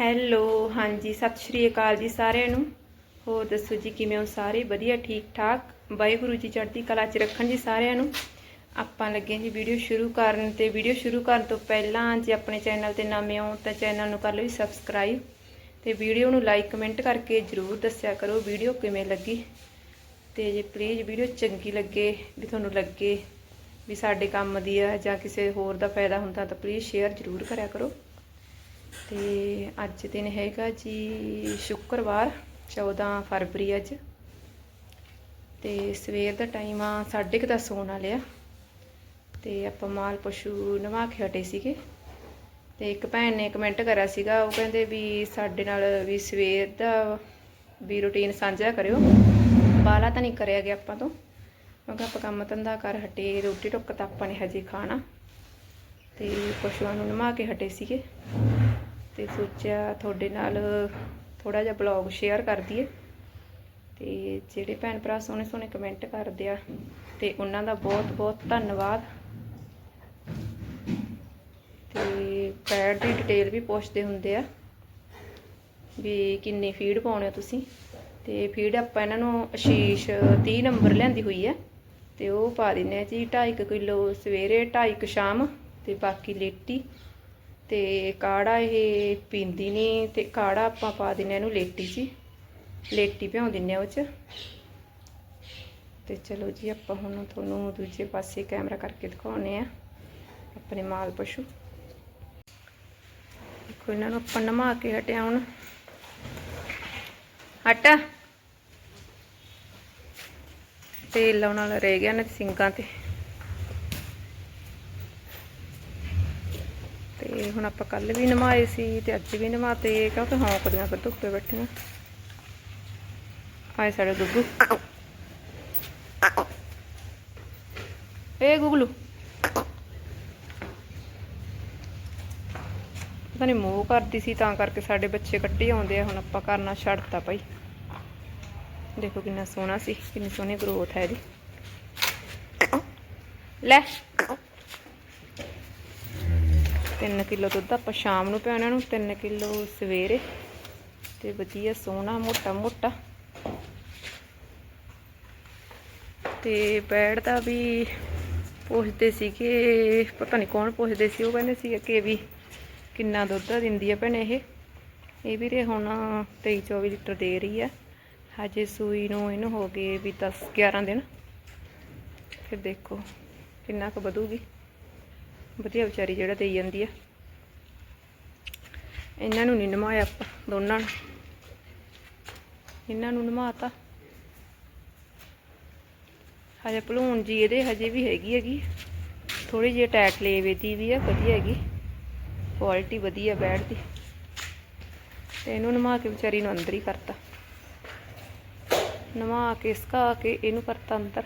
Hello, ਹਾਂਜੀ, ਸਤਿ ਸ਼੍ਰੀ ਅਕਾਲ ਜੀ ਸਾਰਿਆਂ ਨੂੰ। ਹੋਰ ਦੱਸੋ ਜੀ, ਕਿਵੇਂ ਹੋ ਸਾਰੇ? ਵਧੀਆ ਠੀਕ ਠਾਕ ਵਾਹਿਗੁਰੂ ਜੀ ਚੜ੍ਹਦੀ ਕਲਾ 'ਚ ਰੱਖਣ ਜੀ ਸਾਰਿਆਂ ਨੂੰ। ਆਪਾਂ ਲੱਗੇ ਹਾਂ ਜੀ ਵੀਡੀਓ ਸ਼ੁਰੂ ਕਰਨ ਤੇ ਵੀਡੀਓ ਸ਼ੁਰੂ ਕਰਨ ਤੋਂ ਪਹਿਲਾਂ ਜੇ ਆਪਣੇ ਚੈਨਲ ਤੇ ਨਵੇਂ ਹੋ ਤਾਂ ਚੈਨਲ ਨੂੰ ਕਰ ਲਓ ਜੀ ਸਬਸਕ੍ਰਾਈਬ ਤੇ ਵੀਡੀਓ ਨੂੰ ਲਾਈਕ, ਕਮੈਂਟ ਕਰਕੇ ਜਰੂਰ ਦੱਸਿਆ ਕਰੋ ਵੀਡੀਓ ਕਿਵੇਂ ਲੱਗੀ। ਤੇ ਜੇ ਪਲੀਜ਼ ਵੀਡੀਓ ਚੰਗੀ ਲੱਗੇ, ਵੀ ਤੁਹਾਨੂੰ ਲੱਗੇ, ਵੀ ਸਾਡੇ ਕੰਮ ਦੀ ਆ ਜਾਂ ਕਿਸੇ ਹੋਰ ਦਾ ਫਾਇਦਾ ਹੁੰਦਾ ਤਾਂ ਪਲੀਜ਼ ਸ਼ੇਅਰ ਜਰੂਰ ਕਰਿਆ ਕਰੋ। ਤੇ ਅੱਜ ਦਿਨ ਹੈਗਾ ਜੀ ਸ਼ੁੱਕਰਵਾਰ 14 ਫਰਵਰੀ ਅੱਜ। ਤੇ ਸਵੇਰ ਦਾ ਟਾਈਮ ਆ 10:30 ਹੋਣ ਵਾਲਿਆ ਤੇ ਆਪਾਂ ਮਾਲ ਪਸ਼ੂ ਨਵਾ ਕੇ ਹਟੇ ਸੀਗੇ। ਤੇ ਇੱਕ ਭੈਣ ਨੇ ਕਮੈਂਟ ਕਰਿਆ ਸੀਗਾ, ਉਹ ਕਹਿੰਦੇ ਵੀ ਸਾਡੇ ਨਾਲ ਵੀ ਸਵੇਰ ਦਾ ਵੀ ਰੁਟੀਨ ਸਾਂਝਾ ਕਰਿਓ। ਬਾਲਾ ਤਾਂ ਨਹੀਂ ਕਰਿਆ ਗਿਆ ਆਪਾਂ ਤੋਂ। ਕਿਉਂਕਿ ਆਪਾਂ ਕੰਮ ਧੰਦਾ ਕਰ ਹਟੇ, ਰੋਟੀ ਟੁੱਕ ਤਾਂ ਆਪਾਂ ਨੇ ਹਜੇ ਖਾਣਾ। ਤੇ ਪਸ਼ੂਆਂ ਨੂੰ ਨਵਾ ਕੇ ਹਟੇ ਸੀਗੇ। ਤੇ ਸੋਚਿਆ ਤੁਹਾਡੇ ਨਾਲ ਥੋੜਾ ਜਿਹਾ ਬਲੌਗ ਸ਼ੇਅਰ ਕਰ ਦਈਏ। ਤੇ ਜਿਹੜੇ ਭੈਣ ਭਰਾ ਸੋਹਣੇ ਸੋਹਣੇ ਕਮੈਂਟ ਕਰਦੇ ਆ, ਤੇ ਉਹਨਾਂ ਦਾ ਬਹੁਤ ਬਹੁਤ ਧੰਨਵਾਦ। ਤੇ ਪੈਡ ਦੀ ਡਿਟੇਲ ਵੀ ਪੁੱਛਦੇ ਹੁੰਦੇ ਆ ਵੀ ਕਿੰਨੀ ਫੀਡ ਪਾਉਣੇ ਹੋ ਤੁਸੀਂ। ਤੇ ਫੀਡ ਆਪਾਂ ਇਹਨਾਂ ਨੂੰ ਅਸ਼ੀਸ਼ 30 ਨੰਬਰ ਲਿਆਂਦੀ ਹੋਈ ਆ, ਤੇ ਉਹ ਪਾ ਦਿੰਨੇ ਆ ਜੀ 2.5 ਕਿਲੋ ਸਵੇਰੇ 2.5 ਸ਼ਾਮ, ਤੇ ਬਾਕੀ ਲੇਟੀ ਤੇ ਕਾੜਾ ਇਹ ਪੀਂਦੀ ਨਹੀਂ ਤੇ ਕਾੜਾ ਆਪਾਂ ਪਾ ਦਿੰਨੇ ਇਹਨੂੰ ਲੇਟੀ ਜੀ। ਲੇਟੀ ਭਿਉਂ ਦਿੰਨੇ ਆ ਉਹ 'ਚ। ਤੇ ਚਲੋ ਜੀ, ਆਪਾਂ ਹੁਣ ਤੁਹਾਨੂੰ ਦੂਜੇ ਪਾਸੇ ਕੈਮਰਾ ਕਰਕੇ ਦਿਖਾਉਨੇ ਆ, ਆਪਣੇ ਮਾਲ ਪਸ਼ੂ। ਦੇਖੋ, ਇਹਨਾਂ ਨੂੰ ਆਪਾਂ ਨਮਾ ਕੇ ਹਟਿਆ ਹੁਣ। ਹਟ। ਤੇਲ ਲਾਉਣ ਵਾਲਾ ਰਹਿ ਗਿਆ ਨਾ ਸਿੰਗਾਂ ਤੇ। ਤੇ ਹੁਣ ਆਪਾਂ ਕੱਲ ਵੀ ਨਮਾਏ ਸੀ ਤੇ ਅੱਜ ਵੀ ਨਮਾਤੇ ਕਿਉਂਕਿ ਹੌਂਕਦੀਆਂ ਫਿਰ ਧੁੱਪੇ ਬੈਠੀਆਂ। ਆਏ ਸਾਡੇ ਗੁੱਗੂ। ਏ ਗੁਗਲੂ। ਪਤਾ ਨਹੀਂ ਮੋਹ ਕਰਦੀ ਸੀ ਤਾਂ ਕਰਕੇ ਸਾਡੇ ਬੱਚੇ ਕੱਟੇ ਆਉਂਦੇ ਆ, ਹੁਣ ਆਪਾਂ ਕਰਨਾ ਛੱਡਤਾ ਭਾਈ। ਦੇਖੋ ਕਿੰਨਾ ਸੋਹਣਾ ਸੀ, ਕਿੰਨੀ ਸੋਹਣੀ ਗਰੋਥ ਹੈ ਇਹਦੀ। ਲੈ। 3 ਕਿਲੋ ਦੁੱਧ ਆਪਾਂ ਸ਼ਾਮ ਨੂੰ ਪਿਆਉਣਾ ਨੂੰ 3 ਕਿਲੋ ਸਵੇਰੇ। ਤੇ ਵਧੀਆ ਸੋਹਣਾ, ਮੋਟਾ ਮੋਟਾ। ਤੇ ਬੈੜ ਦਾ ਵੀ ਪੁੱਛਦੇ ਸੀਗੇ, ਪਤਾ ਨਹੀਂ ਕੌਣ ਪੁੱਛਦੇ ਸੀ, ਉਹ ਕਹਿੰਦੇ ਸੀ ਕਿ ਵੀ ਕਿੰਨਾ ਦੁੱਧ ਦਿੰਦੀ ਆ ਭੈਣੇ ਇਹ। ਇਹ ਵੀਰੇ ਹੁਣ 23 24 ਲੀਟਰ ਦੇ ਰਹੀ ਆ। ਹਜੇ ਸੂਈ ਨੂੰ ਇਹਨੂੰ ਹੋ ਗਏ ਵੀ 10 11 ਦਿਨ। ਫਿਰ ਦੇਖੋ ਕਿੰਨਾ ਕੁ ਵਧੂਗੀ। ਵਧੀਆ ਵਿਚਾਰੀ ਜਿਹੜਾ ਦੇਈ ਜਾਂਦੀ ਆ। ਇਹਨਾਂ ਨੂੰ ਨਹੀਂ ਨਮਾਇਆ ਆਪਾਂ, ਦੋਨਾਂ ਨੂੰ। ਇਹਨਾਂ ਨੂੰ ਨਮਾਤਾ। ਹਜੇ ਭਲੂਣ ਜੀ ਇਹਦੇ ਹਜੇ ਵੀ ਹੈਗੀ ਹੈਗੀ। ਥੋੜੀ ਜਿਹੀ ਟੈਟ ਲੇਵੇ ਦੀ ਵੀ ਆ, ਵਧੀਆ ਹੈਗੀ। ਕੁਆਲਿਟੀ ਵਧੀਆ ਬੈਡ ਦੀ। ਤੇ ਇਹਨੂੰ ਨਮਾ ਕੇ ਵਿਚਾਰੀ ਨੂੰ ਅੰਦਰ ਹੀ ਕਰਤਾ। ਨਮਾ ਕੇ ਇਸਕਾ ਕੇ ਇਹਨੂੰ ਕਰਤਾ ਅੰਦਰ।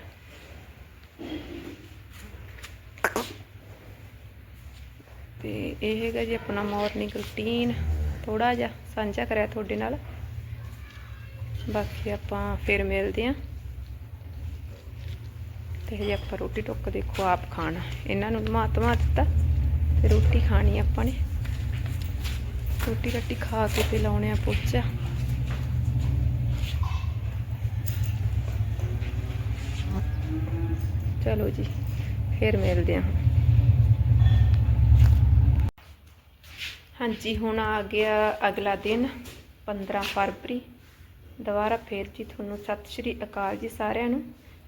ਤੇ ਇਹ ਹੈਗਾ ਜੀ ਆਪਣਾ ਮਾਰਨਿੰਗ ਰੂਟੀਨ ਥੋੜਾ ਜਿਹਾ ਸਾਂਝਾ ਕਰਿਆ ਤੁਹਾਡੇ ਨਾਲ। ਬਾਕੀ ਆਪਾਂ ਫਿਰ ਮਿਲਦੇ ਆਂ ਤੇ ਹਜੇ ਆਪਾਂ ਰੋਟੀ ਟੁੱਕ ਦੇਖੋ ਆਪ ਖਾਣਾ। ਇਹਨਾਂ ਨੂੰ ਨਮਾਤਮਾ ਦਿੱਤਾ ਤੇ ਰੋਟੀ ਖਾਣੀ ਆਪਾਂ ਨੇ। ਰੋਟੀ ਰੱਟੀ ਖਾ ਕੇ ਤੇ ਲਾਉਣੇ ਆ ਪੋਚਾ। ਚਲੋ ਜੀ, ਫਿਰ ਮਿਲਦੇ ਆਂ ਹਾਂਜੀ, ਹੁਣ ਆ ਗਿਆ ਅਗਲਾ ਦਿਨ 15 ਫਰਵਰੀ। ਦੁਬਾਰਾ ਫੇਰ ਜੀ ਤੁਹਾਨੂੰ ਸਤਿ ਸ਼੍ਰੀ ਅਕਾਲ ਜੀ ਸਾਰਿਆਂ ਨੂੰ।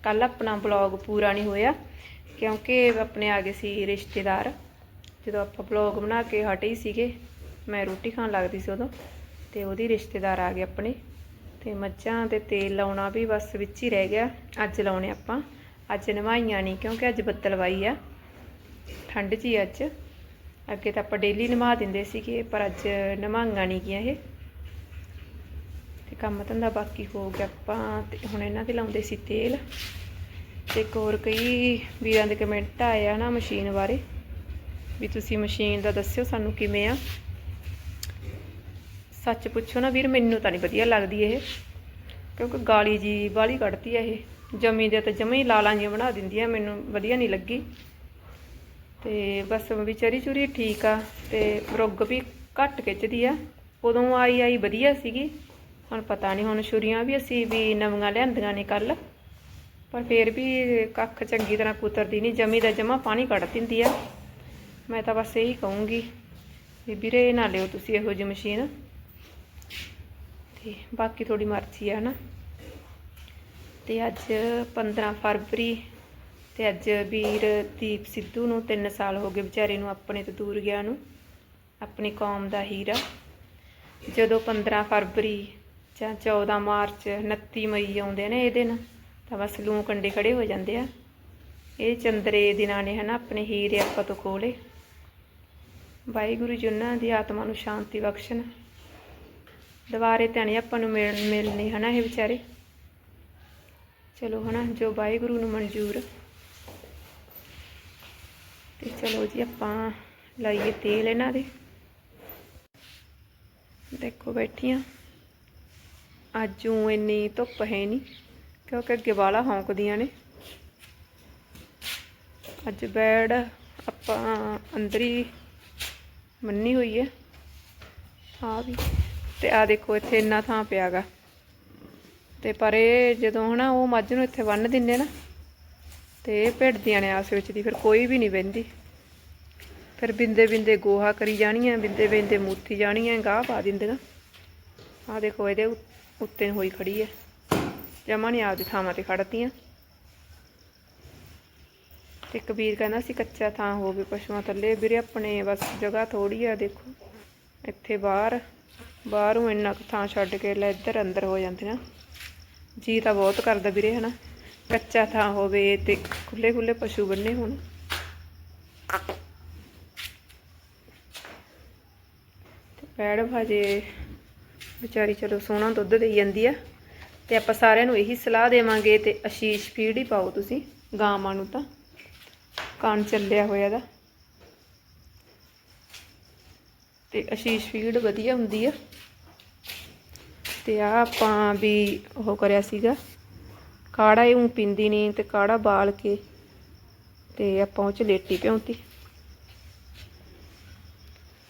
ਕੱਲ ਆਪਣਾ ਬਲੌਗ ਪੂਰਾ ਨਹੀਂ ਹੋਇਆ, ਕਿਉਂਕਿ ਆਪਣੇ ਆ ਗਏ ਸੀ ਰਿਸ਼ਤੇਦਾਰ। ਜਦੋਂ ਆਪਾਂ ਬਲੌਗ ਬਣਾ ਕੇ ਹਟੇ ਸੀਗੇ, ਮੈਂ ਰੋਟੀ ਖਾਣ ਲੱਗਦੀ ਸੀ ਉਦੋਂ, ਤੇ ਉਹਦੀ ਰਿਸ਼ਤੇਦਾਰ ਆ ਗਏ ਆਪਣੇ। ਤੇ ਮੱਝਾਂ ਤੇ ਤੇਲ ਲਾਉਣਾ ਵੀ ਬਸ ਵਿੱਚ ਹੀ ਰਹਿ ਗਿਆ, ਅੱਜ ਲਾਉਣੇ ਆਪਾਂ। ਅੱਜ ਨਵਾਈਆਂ ਨਹੀਂ, ਕਿਉਂਕਿ ਅੱਜ ਬੱਦਲਵਾਈ ਆ। ਠੰਡ ਜੀ ਅੱਜ। ਅੱਗੇ ਤਾਂ ਆਪਾਂ ਡੇਲੀ ਨਵਾ ਦਿੰਦੇ ਸੀਗੇ, ਪਰ ਅੱਜ ਨਵਾਈਆਂ ਨਹੀਂ ਗਿਆ ਇਹ। ਤੇ ਕੰਮ ਧੰਦਾ ਬਾਕੀ ਹੋ ਗਿਆ ਆਪਾਂ, ਤੇ ਹੁਣ ਇਹਨਾਂ ਤੇ ਲਾਉਂਦੇ ਸੀ ਤੇਲ। ਤੇ ਇੱਕ ਹੋਰ ਕਈ ਵੀਰਾਂ ਦੇ ਕਮੈਂਟ ਆਏ ਆ ਨਾ ਮਸ਼ੀਨ ਬਾਰੇ, ਵੀ ਤੁਸੀਂ ਮਸ਼ੀਨ ਦਾ ਦੱਸਿਓ ਸਾਨੂੰ ਕਿਵੇਂ ਆ। ਸੱਚ ਪੁੱਛੋ ਨਾ ਵੀਰ, ਮੈਨੂੰ ਤਾਂ ਨਹੀਂ ਵਧੀਆ ਲੱਗਦੀ ਇਹ, ਕਿਉਂਕਿ ਗਾਲੀ ਜੀ ਬਾਲੀ ਕੱਢਦੀ ਆ ਇਹ। ਜਮੀ ਦੇ ਤਾਂ ਜਮੇ ਲਾਲਾਂ ਜਿਹੀਆਂ ਬਣਾ ਦਿੰਦੀ ਆ, ਮੈਨੂੰ ਵਧੀਆ ਨਹੀਂ ਲੱਗੀ। ਤੇ ਬਸ ਵਿਚਾਰੀ ਚੁਰੀ ਠੀਕ ਆ ਤੇ ਰੁੱਗ ਵੀ ਘੱਟ ਖਿੱਚਦੀ ਆ। ਉਦੋਂ ਆਈ ਆਈ ਵਧੀਆ ਸੀਗੀ। ਹੁਣ ਪਤਾ ਨਹੀਂ ਹੁਣ ਛੁਰੀਆਂ ਵੀ ਅਸੀਂ ਵੀ ਨਵੀਆਂ ਲਿਆਂਦੀਆਂ ਨੇ ਕੱਲ ਪਰ ਫੇਰ ਵੀ ਕੱਖ ਚੰਗੀ ਤਰ੍ਹਾਂ ਕੁਤਰਦੀ ਨਹੀਂ ਜਮੀ ਦਾ ਜਮਾ ਪਾਣੀ ਕੱਢ ਦਿੰਦੀ ਆ। ਮੈਂ ਤਾਂ ਬਸ ਇਹੀ ਕਹੂੰਗੀ ਵੀ ਵੀਰੇ ਨਾ ਲਿਓ ਤੁਸੀਂ ਇਹੋ ਜਿਹੀ ਮਸ਼ੀਨ। ਤੇ ਬਾਕੀ ਤੁਹਾਡੀ ਮਰਜ਼ੀ ਆ ਨਾ ਤੇ ਅੱਜ 15 ਫਰਵਰੀ ਤੇ ਅੱਜ ਵੀਰ ਦੀਪ ਸਿੱਧੂ ਨੂੰ 3 ਸਾਲ ਹੋ ਗਏ ਵਿਚਾਰੇ ਨੂੰ ਆਪਣੇ ਤੋਂ ਦੂਰ ਗਿਆ ਨੂੰ, ਆਪਣੀ ਕੌਮ ਦਾ ਹੀਰਾ। ਜਦੋਂ 15 ਫਰਵਰੀ ਜਾਂ 14 ਮਾਰਚ 29 ਮਈ ਆਉਂਦੇ ਨੇ ਇਹ ਦਿਨ, ਤਾਂ ਬਸ ਲੂੰ ਕੰਡੇ ਖੜੇ ਹੋ ਜਾਂਦੇ ਆ। ਇਹ ਚੰਦਰੇ ਦਿਨਾਂ ਨੇ ਹਨਾ ਆਪਣੇ ਹੀਰੇ ਆਪਾਂ ਤੋਂ ਖੋਲੇ ਵਾਹਿਗੁਰੂ ਜੀ ਉਹਨਾਂ ਦੀ ਆਤਮਾ ਨੂੰ ਸ਼ਾਂਤੀ ਬਖਸ਼ਣ। ਦੁਬਾਰੇ ਤਾਂ ਨਹੀਂ ਆਪਾਂ ਨੂੰ ਮਿਲ ਮਿਲਨੇ ਹਨਾ ਇਹ ਵਿਚਾਰੇ। ਚਲੋ ਹਨਾ, ਜੋ ਵਾਹਿਗੁਰੂ ਨੂੰ ਮਨਜ਼ੂਰ ਤੇ ਚਲੋ ਜੀ ਆਪਾਂ ਲਾਈਏ ਤੇਲ ਇਹਨਾਂ ਦੇ। ਦੇਖੋ ਬੈਠੀਆਂ ਅੱਜ ਊਂ ਇੰਨੀ ਧੁੱਪ ਹੈ ਨਹੀਂ ਕਿਉਂਕਿ ਅੱਗੇ ਵਾਲਾ ਹੌਂਕਦੀਆਂ ਨੇ। ਅੱਜ ਬੈਡ ਆਪਾਂ ਅੰਦਰ ਹੀ ਮੰਨੀ ਹੋਈ ਹੈ। ਆ ਵੀ, ਤੇ ਆ ਦੇਖੋ ਇੱਥੇ ਇੰਨਾ ਥਾਂ ਪਿਆਗਾ ਤੇ ਪਰ ਇਹ ਜਦੋਂ ਹਨਾ ਉਹ ਮੱਝ ਨੂੰ ਇੱਥੇ ਬੰਨ ਦਿੰਦੇ ਨਾ ਤੇ ਭਿੜਦੀਆਂ ਨੇ ਆਸ ਵਿੱਚ ਦੀ, ਫਿਰ ਕੋਈ ਵੀ ਨਹੀਂ ਬਹਿੰਦੀ ਫਿਰ ਬਿੰਦੇ ਬਿੰਦੇ ਗੋਹਾ ਕਰੀ ਜਾਣੀਆਂ, ਬਿੰਦੇ ਬਿੰਦੇ ਮੂਥੀ ਜਾਣੀਆਂ, ਗਾਹ ਪਾ ਦਿੰਦੀਆਂ। ਆ ਦੇਖੋ, ਇਹਦੇ ਉੱਤੇ ਹੋਈ ਖੜੀ ਹੈ। ਜਮਾ ਨਹੀਂ ਆਪਦੀ ਥਾਵਾਂ ਤੇ ਖੜਦੀਆਂ ਤੇ ਕਬੀਰ ਕਹਿੰਦਾ ਸੀ, ਕੱਚਾ ਥਾਂ ਹੋਵੇ ਪਸ਼ੂਆਂ ਥੱਲੇ। ਵੀਰੇ, ਆਪਣੇ ਬਸ ਜਗ੍ਹਾ ਥੋੜੀ ਆ, ਦੇਖੋ। ਇੱਥੇ ਬਾਹਰ, ਬਾਹਰੋਂ ਇੰਨਾ ਕੁ ਥਾਂ ਛੱਡ ਕੇ ਲੈ ਇੱਧਰ ਅੰਦਰ ਹੋ ਜਾਂਦੀਆਂ। ਜੀ ਤਾਂ ਬਹੁਤ ਕਰਦਾ ਵੀਰੇ, ਹਨਾ। ਕੱਚਾ ਥਾਂ ਹੋਵੇ ਤੇ ਖੁੱਲੇ ਖੁੱਲੇ ਪਸ਼ੂ ਬੰਨੇ ਹੋਣ। ਤੇ ਪੈੜ ਭਾਜੇ, ਵਿਚਾਰੀ ਚਲੋ ਸੋਹਣਾ ਦੁੱਧ ਦੇਈ ਜਾਂਦੀ ਆ। ਤੇ ਆਪਾਂ ਸਾਰਿਆਂ ਨੂੰ ਇਹੀ ਸਲਾਹ ਦੇਵਾਂਗੇ ਤੇ ਅਸ਼ੀਸ਼ ਫੀਡ ਹੀ ਪਾਓ ਤੁਸੀਂ, ਗਾਵਾਂ ਨੂੰ ਤਾਂ। ਕਾਨ ਚੱਲਿਆ ਹੋਇਆ ਦਾ। ਤੇ ਅਸ਼ੀਸ਼ ਫੀਡ ਵਧੀਆ ਹੁੰਦੀ ਆ। ਤੇ ਆ ਆਪਾਂ ਵੀ ਉਹ ਕਰਿਆ ਸੀਗਾ ਕਾੜਾ ਇਹ ਪੀਂਦੀ ਨਹੀਂ ਤੇ ਕਾੜਾ ਬਾਲ ਕੇ ਤੇ ਆਪਾਂ ਉਹ ਚ ਲੇਟੀ ਪਿਉਂਤੀ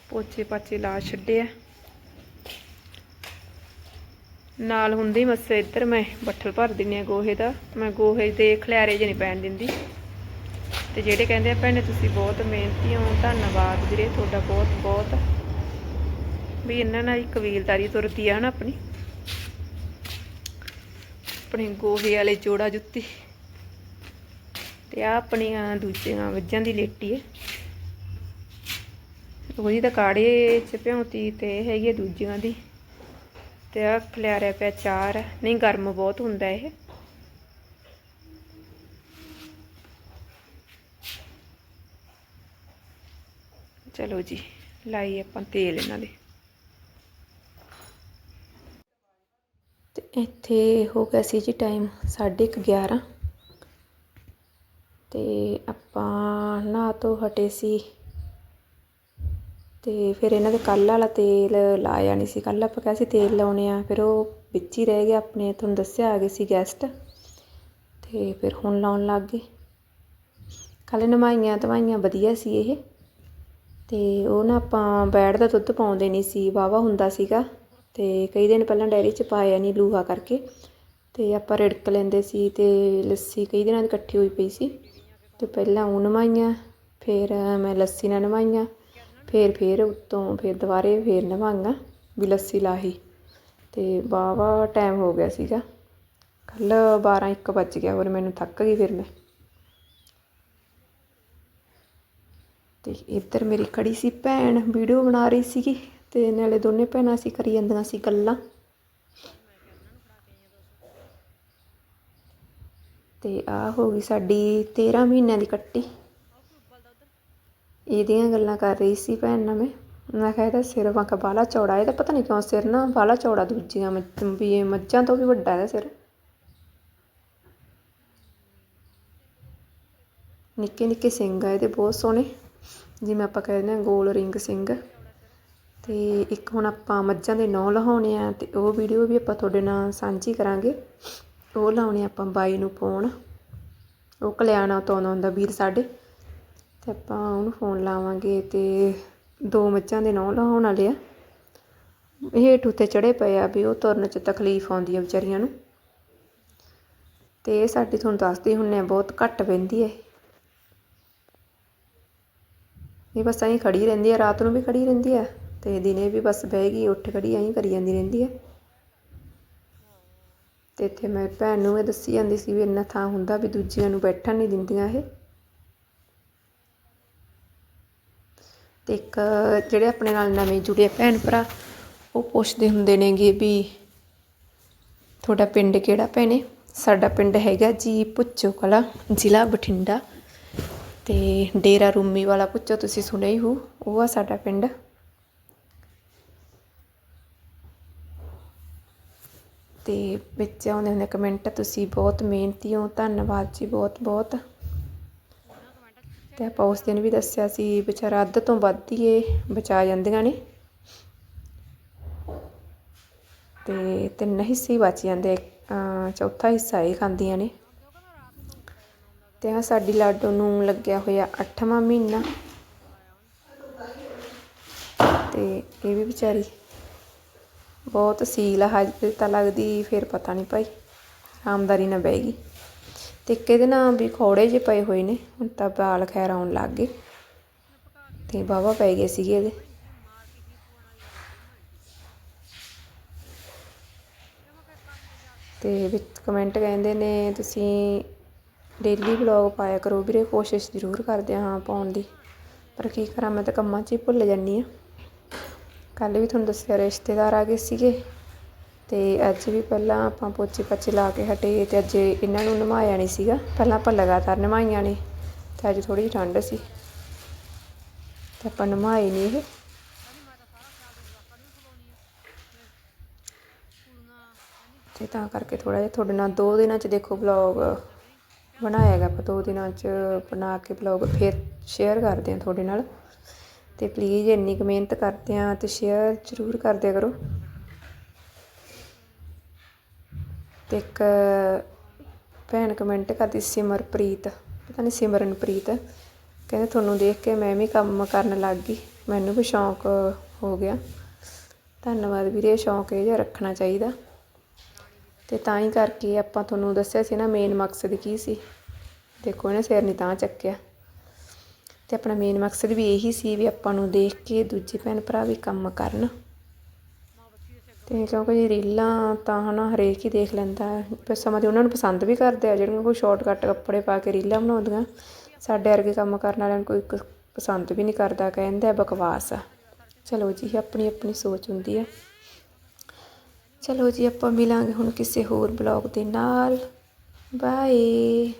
ਪੋਚੇ ਪਾਚੇ ਲਾ ਛੱਡੇ ਆ ਨਾਲ ਹੁੰਦੀ ਮੱਸੇ ਇੱਧਰ ਮੈਂ ਬੱਠਲ ਭਰ ਦਿੰਨੀ ਆ ਗੋਹੇ ਦਾ। ਮੈਂ ਗੋਹੇ ਦੇ ਖਲਿਆਰੇ ਜਿਹੇ ਨਹੀਂ ਪੈਣ ਦਿੰਦੀ। ਤੇ ਜਿਹੜੇ ਕਹਿੰਦੇ ਆ, ਭੈਣੇ ਤੁਸੀਂ ਬਹੁਤ ਮਿਹਨਤੀ ਹੋ, ਧੰਨਵਾਦ ਵੀਰੇ, ਤੁਹਾਡਾ ਬਹੁਤ ਬਹੁਤ ਵੀ ਇਹਨਾਂ ਨਾਲ ਹੀ ਕਬੀਲਦਾਰੀ ਤੁਰਦੀ ਆ ਨਾ ਆਪਣੀ। ਆਪਣੇ ਗੋਹੇ ਵਾਲੇ ਜੋੜਾ ਜੁੱਤੀ ਤੇ ਆ ਆਪਣੀਆਂ ਦੂਜੀਆਂ ਵੱਜਾਂ ਦੀ ਲੇਟੀ ਹੈ ਉਹਦੀ ਤਾਂ ਕਾੜੇ ਚ ਭਿਉਂਤੀ ਤੇ ਇਹ ਹੈਗੀ ਆ ਦੂਜੀਆਂ ਦੀ। ਤੇ ਆ ਖਲਿਆਰਿਆ ਪਿਆ ਚਾਰ। ਨਹੀਂ, ਗਰਮ ਬਹੁਤ ਹੁੰਦਾ ਇਹ। ਚਲੋ ਜੀ, ਲਾਈ ਆਪਾਂ ਤੇਲ ਇਹਨਾਂ ਦੇ। ਇੱਥੇ ਹੋ ਗਿਆ ਸੀ ਜੀ ਟਾਈਮ 11:30 ਤੇ ਆਪਾਂ ਨਹਾ ਤੋਂ ਹਟੇ ਸੀ। ਤੇ ਫਿਰ ਇਹਨਾਂ ਦੇ ਕੱਲ੍ਹ ਵਾਲਾ ਤੇਲ ਲਾਇਆ ਨਹੀਂ ਸੀ। ਕੱਲ੍ਹ ਆਪਾਂ ਕਿਹਾ ਸੀ ਤੇਲ ਲਾਉਣੇ ਆ, ਫਿਰ ਉਹ ਵਿੱਚ ਹੀ ਰਹਿ ਗਿਆ ਆਪਣੇ, ਤੁਹਾਨੂੰ ਦੱਸਿਆ ਆ ਗਏ ਸੀ ਗੈਸਟ ਤੇ ਫਿਰ ਹੁਣ ਲਾਉਣ ਲੱਗ ਗਏ। ਕੱਲ੍ਹ ਨਵਾਈਆਂ ਧਵਾਈਆਂ ਵਧੀਆ ਸੀ ਇਹ। ਤੇ ਉਹ ਨਾ ਆਪਾਂ ਬੈੜ ਦਾ ਦੁੱਧ ਪਾਉਂਦੇ ਨਹੀਂ ਸੀ। ਵਾਵਾ ਹੁੰਦਾ ਸੀਗਾ। ਤੇ ਕਈ ਦਿਨ ਪਹਿਲਾਂ ਡੈਰੀ 'ਚ ਪਾਇਆ ਨਹੀਂ ਲੂਹਾ ਕਰਕੇ ਤੇ ਆਪਾਂ ਰਿੜਕ ਲੈਂਦੇ ਸੀ ਤੇ ਲੱਸੀ ਕਈ ਦਿਨਾਂ ਦੀ ਇਕੱਠੀ ਹੋਈ ਪਈ ਸੀ ਤੇ ਪਹਿਲਾਂ ਉਹ ਨਵਾਈਆਂ, ਫਿਰ ਮੈਂ ਲੱਸੀ ਨਾਲ ਨਵਾਈਆਂ, ਫਿਰ ਫਿਰ ਉੱਤੋਂ ਫਿਰ ਦੁਬਾਰੇ ਫਿਰ ਨਵਾਈਆਂ ਵੀ ਲੱਸੀ ਲਾਹੀ ਤੇ ਵਾਵਾ ਟਾਈਮ ਹੋ ਗਿਆ ਸੀਗਾ। ਕੱਲ 12 1 ਵੱਜ ਗਿਆ ਹੋਰ ਮੈਨੂੰ ਥੱਕ ਗਈ ਫਿਰ ਮੈਂ। ਤੇ ਇੱਧਰ ਮੇਰੀ ਖੜੀ ਸੀ ਭੈਣ, ਵੀਡੀਓ ਬਣਾ ਰਹੀ ਸੀਗੀ। ਤੇ ਨਾਲੇ ਦੋਨੇ ਭੈਣਾਂ ਸੀ ਕਰੀ ਜਾਂਦੀਆਂ ਸੀ ਗੱਲਾਂ। ਤੇ ਆ ਹੋ ਗਈ ਸਾਡੀ 13 ਮਹੀਨਿਆਂ ਦੀ ਕੱਟੀ। ਇਹਦੀਆਂ ਗੱਲਾਂ ਕਰ ਰਹੀ ਸੀ ਭੈਣ ਨਾਲ ਮੈਂ। ਮੈਂ ਕਿਹਾ ਇਹਦਾ ਸਿਰ ਵਾਂਕਾ ਬਾਲਾ ਚੌੜਾ ਇਹਦਾ ਪਤਾ ਨਹੀਂ ਕਿਉਂ ਸਿਰ ਨਾ ਬਾਲਾ ਚੌੜਾ ਦੂਜੀਆਂ ਮੱਝ- ਵੀ ਮੱਝਾਂ ਤੋਂ ਵੀ ਵੱਡਾ ਇਹਦਾ ਸਿਰ। ਨਿੱਕੇ ਨਿੱਕੇ ਸਿੰਘ ਆ ਇਹਦੇ ਬਹੁਤ ਸੋਹਣੇ। ਜਿਵੇਂ ਆਪਾਂ ਕਹਿੰਦੇ ਆ ਗੋਲ ਰਿੰਗ ਸਿੰਘ। ਅਤੇ ਇੱਕ ਹੁਣ ਆਪਾਂ ਮੱਝਾਂ ਦੇ ਨੌ ਲਹਾਉਣੇ ਆ ਅਤੇ ਉਹ ਵੀਡੀਓ ਵੀ ਆਪਾਂ ਤੁਹਾਡੇ ਨਾਲ ਸਾਂਝੀ ਕਰਾਂਗੇ। ਉਹ ਲਾਉਣੇ ਆਪਾਂ ਬਾਈ ਨੂੰ ਫੋਨ। ਉਹ ਕਲਿਆਣਾ ਤੋਂ ਆਉਂਦਾ ਹੁੰਦਾ ਵੀਰ ਸਾਡੇ। ਅਤੇ ਆਪਾਂ ਉਹਨੂੰ ਫੋਨ ਲਾਵਾਂਗੇ ਅਤੇ ਦੋ ਮੱਝਾਂ ਦੇ ਨੌ ਲਹਾਉਣ ਵਾਲੇ ਆ। ਹੇਠ ਉੱਤੇ ਚੜੇ ਪਏ ਆ ਵੀ ਉਹ ਤੁਰਨ 'ਚ ਤਕਲੀਫ ਆਉਂਦੀ ਆ ਵਿਚਾਰੀਆਂ ਨੂੰ। ਤੇ ਇਹ ਸਾਡੀ ਤੁਹਾਨੂੰ ਦੱਸਦੀ ਹੁੰਨੇ ਆ, ਬਹੁਤ ਘੱਟ ਪੈਂਦੀ ਹੈ ਇਹ। ਬਸ ਐਂ ਖੜੀ ਰਹਿੰਦੀ ਆ, ਰਾਤ ਨੂੰ ਵੀ ਖੜੀ ਰਹਿੰਦੀ ਹੈ ਤੇ ਦਿਨੇ ਵੀ ਬਸ ਬਹਿ ਉੱਠ ਖੜੀ ਐਂ ਕਰੀ ਜਾਂਦੀ ਰਹਿੰਦੀ ਹੈ ਤੇ ਇੱਥੇ ਮੈਂ ਭੈਣ ਨੂੰ ਇਹ ਦੱਸੀ ਜਾਂਦੀ ਸੀ ਵੀ ਇੰਨਾ ਥਾਂ ਹੁੰਦਾ ਵੀ ਦੂਜਿਆਂ ਨੂੰ ਬੈਠਣ ਨਹੀਂ ਦਿੰਦੀਆਂ ਇਹ। ਤੇ ਇੱਕ ਜਿਹੜੇ ਆਪਣੇ ਨਾਲ ਨਵੇਂ ਜੁੜੇ ਭੈਣ ਭਰਾ, ਉਹ ਪੁੱਛਦੇ ਹੁੰਦੇ ਨੇਗੇ ਵੀ ਤੁਹਾਡਾ ਪਿੰਡ ਕਿਹੜਾ ਭੈਣੇ? ਸਾਡਾ ਪਿੰਡ ਹੈਗਾ ਜੀ ਪੁੱਚੋ ਕਲਾ, ਜ਼ਿਲ੍ਹਾ ਬਠਿੰਡਾ। ਤੇ ਡੇਰਾ ਰੂਮੀ ਵਾਲਾ ਪੁੱਚੋ ਤੁਸੀਂ ਸੁਣਿਆ ਹੀ ਹੋ, ਉਹ ਆ ਸਾਡਾ ਪਿੰਡ। ਅਤੇ ਵਿੱਚ ਆਉਂਦੇ ਹੁੰਦੇ ਕਮੈਂਟ, ਤੁਸੀਂ ਬਹੁਤ ਮਿਹਨਤੀ ਹੋ, ਧੰਨਵਾਦ ਜੀ ਬਹੁਤ ਬਹੁਤ। ਅਤੇ ਆਪਾਂ ਉਸ ਦਿਨ ਵੀ ਦੱਸਿਆ ਸੀ, ਵਿਚਾਰਾ ਅੱਧ ਤੋਂ ਵੱਧ ਹੀ ਇਹ ਬਚਾ ਜਾਂਦੀਆਂ ਨੇ। ਤੇ ਤਿੰਨ ਹਿੱਸੇ ਬਚ ਜਾਂਦੇ ਚੌਥਾ ਹਿੱਸਾ ਇਹ ਖਾਂਦੀਆਂ ਨੇ। ਤੇ ਆ ਸਾਡੀ ਲਾਡੋ ਨੂੰ ਲੱਗਿਆ ਹੋਇਆ 8ਵਾਂ ਮਹੀਨਾ। ਤੇ ਇਹ ਵੀ ਵਿਚਾਰੀ ਬਹੁਤ ਸੀਲ ਆ, ਹਜੇ ਤਾਂ ਲੱਗਦੀ ਫਿਰ ਪਤਾ ਨਹੀਂ ਭਾਈ ਆਮਦਾਰੀ ਨਾ ਬਹਿ ਗਈ। ਤੇ ਕਿਹਦੇ ਇਹਦੇ ਨਾਲ ਵੀ ਖੋੜੇ ਜੇ ਪਏ ਹੋਏ ਨੇ, ਹੁਣ ਤਾਂ ਬਾਲ ਖੈਰ ਆਉਣ ਲੱਗ ਗਏ। ਤੇ ਬਾਵਾ ਪੈ ਗਏ ਸੀਗੇ ਇਹਦੇ। ਤੇ ਵਿੱਚ ਕਮੈਂਟ ਕਹਿੰਦੇ ਨੇ, ਤੁਸੀਂ ਡੇਲੀ ਵਲੌਗ ਪਾਇਆ ਕਰੋ ਵੀਰੇ, ਕੋਸ਼ਿਸ਼ ਜ਼ਰੂਰ ਕਰਦੇ ਹਾਂ ਪਾਉਣ ਦੀ। ਪਰ ਕੀ ਕਰਾਂ, ਮੈਂ ਤਾਂ ਕੰਮਾਂ 'ਚ ਹੀ ਭੁੱਲ ਜਾਂਦੀ ਆ ਕੱਲ੍ਹ ਵੀ ਤੁਹਾਨੂੰ ਦੱਸਿਆ ਰਿਸ਼ਤੇਦਾਰ ਆ ਗਏ ਸੀਗੇ ਅਤੇ ਅੱਜ ਵੀ ਪਹਿਲਾਂ ਆਪਾਂ ਪੋਚੇ ਪਾਚੇ ਲਾ ਕੇ ਹਟੇ ਅਤੇ ਅੱਜ ਇਹਨਾਂ ਨੂੰ ਨਮਾਇਆ ਨਹੀਂ ਸੀਗਾ। ਪਹਿਲਾਂ ਆਪਾਂ ਲਗਾਤਾਰ ਨਮਾਈਆਂ ਨੇ ਅਤੇ ਅੱਜ ਥੋੜ੍ਹੀ ਜਿਹੀ ਠੰਡ ਸੀ। ਅਤੇ ਆਪਾਂ ਨਮਾਏ ਨਹੀਂ ਇਹ। ਤੇ ਤਾਂ ਕਰਕੇ ਥੋੜਾ ਜਿਹਾ ਤੁਹਾਡੇ ਨਾਲ ਦੋ ਦਿਨਾਂ 'ਚ ਦੇਖੋ ਵਲੌਗ ਬਣਾਇਆ ਹੈਗਾ। ਆਪਾਂ ਦੋ ਦਿਨਾਂ 'ਚ ਬਣਾ ਕੇ ਵਲੌਗ ਫਿਰ ਸ਼ੇਅਰ ਕਰਦੇ ਹਾਂ ਤੁਹਾਡੇ ਨਾਲ। ਤੇ ਪਲੀਜ਼ ਇੰਨੀ ਕੁ ਮਿਹਨਤ ਕਰਦੇ ਆ ਤੇ ਸ਼ੇਅਰ ਜ਼ਰੂਰ ਕਰ ਦਿਆ ਕਰੋ। ਤੇ ਇੱਕ ਭੈਣ ਕਮੈਂਟ ਕਰਦੀ ਸਿਮਰਪ੍ਰੀਤ, ਪਤਾ ਨਹੀਂ ਸਿਮਰਨਪ੍ਰੀਤ, ਕਹਿੰਦੇ ਤੁਹਾਨੂੰ ਦੇਖ ਕੇ ਮੈਂ ਵੀ ਕੰਮ ਕਰਨ ਲੱਗ ਗਈ, ਮੈਨੂੰ ਵੀ ਸ਼ੌਂਕ ਹੋ ਗਿਆ। ਧੰਨਵਾਦ ਵੀਰੇ, ਸ਼ੌਂਕ ਇਹ ਜਿਹਾ ਰੱਖਣਾ ਚਾਹੀਦਾ। ਤੇ ਤਾਂ ਹੀ ਕਰਕੇ ਆਪਾਂ ਤੁਹਾਨੂੰ ਦੱਸਿਆ ਸੀ ਨਾ ਮੇਨ ਮਕਸਦ ਕੀ ਸੀ। ਦੇਖੋ ਇਹਨੇ ਸਿਰ ਨਹੀਂ ਤਾਂ ਚੱਕਿਆ। ਅਤੇ ਆਪਣਾ ਮੇਨ ਮਕਸਦ ਵੀ ਇਹੀ ਸੀ ਵੀ ਆਪਾਂ ਨੂੰ ਦੇਖ ਕੇ ਦੂਜੇ ਭੈਣ ਭਰਾ ਵੀ ਕੰਮ ਕਰਨ। ਅਤੇ ਕਿਉਂਕਿ ਜੀ ਰੀਲਾਂ ਤਾਂ ਹੈ ਨਾ ਹਰੇਕ ਹੀ ਦੇਖ ਲੈਂਦਾ ਪਰ ਸਮਾਂ ਤੇ ਉਹਨਾਂ ਨੂੰ ਪਸੰਦ ਵੀ ਕਰਦੇ ਆ, ਜਿਹੜੀਆਂ ਕੋਈ ਸ਼ਾਰਟਕਟ ਕੱਪੜੇ ਪਾ ਕੇ ਰੀਲਾਂ ਬਣਾਉਂਦੀਆਂ। ਸਾਡੇ ਵਰਗੇ ਕੰਮ ਕਰਨ ਵਾਲਿਆਂ ਨੂੰ ਕੋਈ ਪਸੰਦ ਵੀ ਨਹੀਂ ਕਰਦਾ, ਕਹਿੰਦਾ ਬਕਵਾਸ ਆ। ਚਲੋ ਜੀ, ਆਪਣੀ ਆਪਣੀ ਸੋਚ ਹੁੰਦੀ ਆ। ਚਲੋ ਜੀ, ਆਪਾਂ ਮਿਲਾਂਗੇ ਹੁਣ ਕਿਸੇ ਹੋਰ ਬਲੌਗ ਦੇ ਨਾਲ। ਬਾਏ